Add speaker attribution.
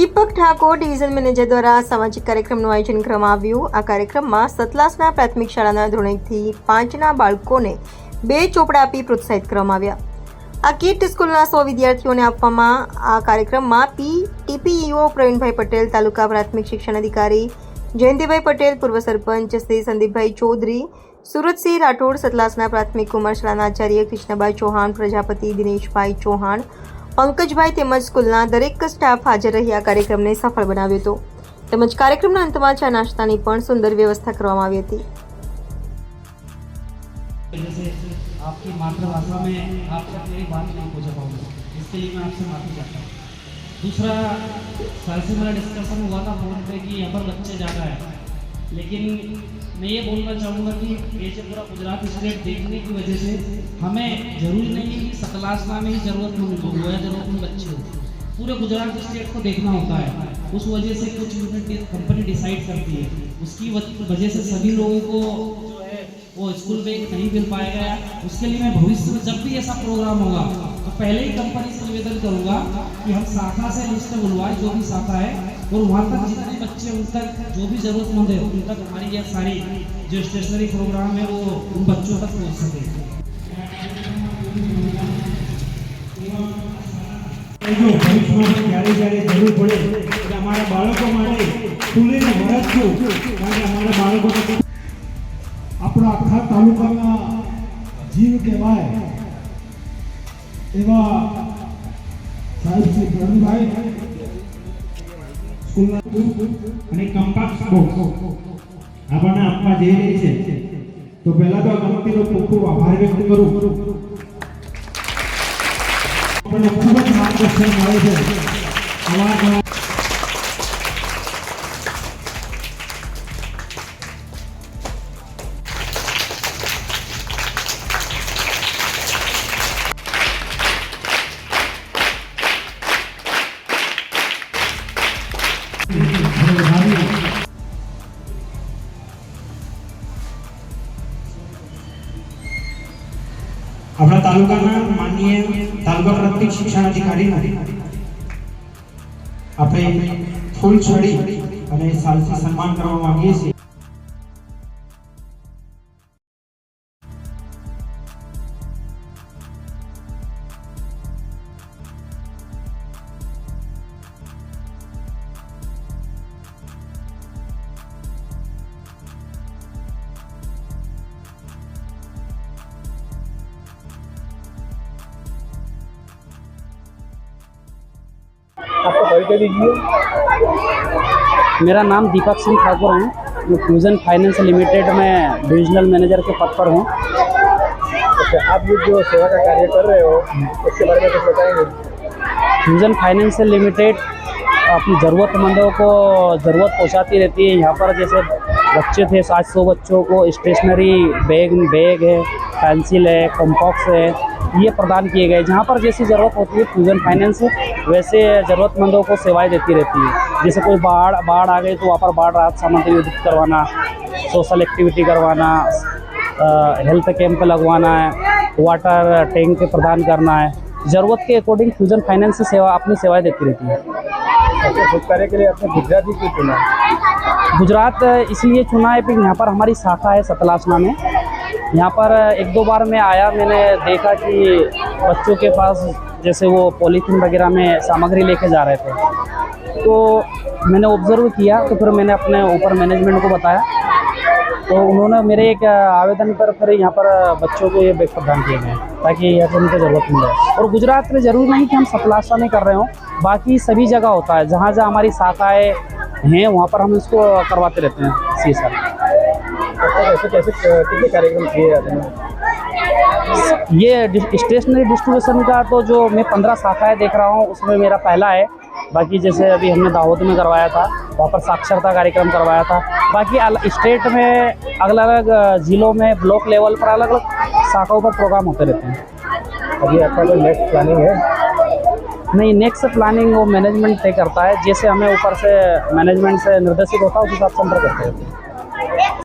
Speaker 1: દીપક Thakor division manager દ્વારા સામાજિક કાર્યક્રમનું આયોજન કરવામાં આવ્યું. આ કાર્યક્રમમાં સતલાસના પ્રાથમિક શાળાના ધોરણ પાંચના બાળકોને બે ચોપડા આપી પ્રોત્સાહિત કરવામાં આવ્યા. આ કીટ સ્કૂલના સો વિદ્યાર્થીઓને આપવામાં આ કાર્યક્રમમાં પી, ટીપીઈઓ પ્રવીણભાઈ પટેલ, તાલુકા પ્રાથમિક શિક્ષણ અધિકારી જયંતિભાઈ પટેલ, પૂર્વ સરપંચ શ્રી સંદીપભાઈ ચૌધરી, સુરતસિંહ રાઠોડ, સતલાસના પ્રાથમિક કુમાર શાળાના આચાર્ય કૃષ્ણભાઈ ચૌહાણ, પ્રજાપતિ દિનેશભાઈ ચૌહાણ પંકજભાઈ તેમજ સ્કૂલના દરેક સ્ટાફ હાજર રહી આ કાર્યક્રમને સફળ બનાવ્યો હતો તેમજ કાર્યક્રમના અંતમાં ચા નાસ્તાની પણ સુંદર વ્યવસ્થા કરવામાં આવી હતી
Speaker 2: जैसे आपकी मातृभाषा में आपसे मेरी बात नहीं पूछ पाऊंगा इसके लिए मैं आपसे माफी चाहता हूँ दूसरा सर से मेरा डिस्कशन हुआ था फोन पे कि यहाँ पर बच्चे ज़्यादा हैं लेकिन मैं ये बोलना चाहूँगा कि ये जो पूरा गुजरात स्टेट देखने की वजह से हमें ज़रूरी नहीं है कि सकलासना में ही ज़रूरतमंद लोग हो या ज़रूरतमंद बच्चे हो पूरे गुजरात स्टेट को देखना होता है। उस वजह से कुछ यूनिट कंपनी डिसाइड करती है। उसकी वजह से सभी लोगों को जो है वो स्कूल बैग नहीं मिल पाएगा। उसके लिए मैं भविष्य में जब भी ऐसा प्रोग्राम होगा तो पहले ही कंपनी से निवेदन करूंगा कि हम शाखा से लिस्ट बुलवाए जो भी शाखा है और वहाँ तक जितने बच्चे उन तक जो भी जरूरतमंद है उन तक हमारी यह सारी जो स्टेशनरी प्रोग्राम है वो उन बच्चों तक पहुँच सके
Speaker 3: જો ભવિષ્યમાં ક્યારે જ્યારે જરૂર પડે એટલે અમારા બાળકો માટે ખુલીને મદદ છું કારણ કે અમારા બાળકો તો આપણા આખા તાલુકાના જીવ કહેવાય એવા સાહેબ શ્રી પ્રવીણભાઈ અને કંપાસ બોક્સ આપણને આપવા જઈ રહી છે. તો પહેલા તો આ કંપનીનો ખૂબ ખૂબ આભાર વ્યક્ત કરું. આપણને ખૂબ જ માર્ગદર્શન મળે છે. અવારનવાર આપણા તાલુકાના માનનીય તાલુકા પ્રાથમિક શિક્ષણ અધિકારીનું આપણે ફૂલ છડી અને સાલથી સન્માન કરવા માંગીએ છીએ.
Speaker 4: परिचय दीजिए
Speaker 2: मेरा नाम दीपक सिंह ठाकुर है। मैं फ्यूज़न फाइनेंस लिमिटेड में डिविजनल मैनेजर के पद पर हूँ।
Speaker 4: अच्छा आप ये जो सेवा का कार्य कर रहे हो उसके बारे में कुछ बताएँगे?
Speaker 2: फ्यूज़न फाइनेंस लिमिटेड अपनी ज़रूरतमंदों को ज़रूरत पहुँचाती रहती है। यहाँ पर जैसे बच्चे थे सात सौ बच्चों को स्टेशनरी बैग बैग है पेंसिल है कॉम्पॉक्स है। ये प्रदान किए गए जहाँ पर जैसी ज़रूरत होती है फ्यूज़न फाइनेंस वैसे ज़रूरतमंदों को सेवाएँ देती रहती है। जैसे कोई बाढ़ बाढ़ आ गई तो वहाँ पर बाढ़ राहत सामग्री वितरित करवाना सोशल एक्टिविटी करवाना हेल्थ कैंप लगवाना है वाटर टैंक प्रदान करना है। ज़रूरत के अकॉर्डिंग फ्यूजन फाइनेंस से सेवा अपनी सेवाएँ देती रहती है।
Speaker 4: अच्छा कुछ कार्य के लिए आपने गुजराती क्यों चुना?
Speaker 2: गुजरात इसलिए चुना है कि यहाँ पर हमारी शाखा है सतलासना में। यहाँ पर एक दो बार मैं आया, मैंने देखा कि बच्चों के पास जैसे वो पॉलीथीन वगैरह में सामग्री लेके जा रहे थे। तो मैंने ऑब्ज़र्व किया तो फिर मैंने अपने ऊपर मैनेजमेंट को बताया। तो उन्होंने मेरे एक आवेदन पर फिर यहाँ पर बच्चों को ये बैग प्रदान किए हैं ताकि यह पर उनको ज़रूरत मिल। जाए और गुजरात में ज़रूर नहीं कि हम सतलासा में कर रहे हो, बाकी सभी जगह होता है, जहाँ जहाँ हमारी शाखाएँ हैं, वहाँ पर हम इसको करवाते रहते हैं सी सर
Speaker 4: ऐसे कैसे कितने कार्यक्रम किए जाते हैं?
Speaker 2: ये स्टेशनरी डिस्ट्रीब्यूशन का तो जो मैं पंद्रह शाखाएँ देख रहा हूँ उसमें मेरा पहला है। बाकी जैसे अभी हमने दाहोद में करवाया था वहाँ पर साक्षरता कार्यक्रम करवाया था। बाकी स्टेट में अलग अलग ज़िलों में ब्लॉक लेवल पर अलग अलग शाखाओं पर प्रोग्राम होते रहते हैं।
Speaker 4: अभी आपका जो नेक्स्ट प्लानिंग है?
Speaker 2: नहीं नेक्स्ट प्लानिंग वो मैनेजमेंट तय करता है। जैसे हमें ऊपर से मैनेजमेंट से निर्देशित होता है उस हिसाब से हम करते रहते हैं।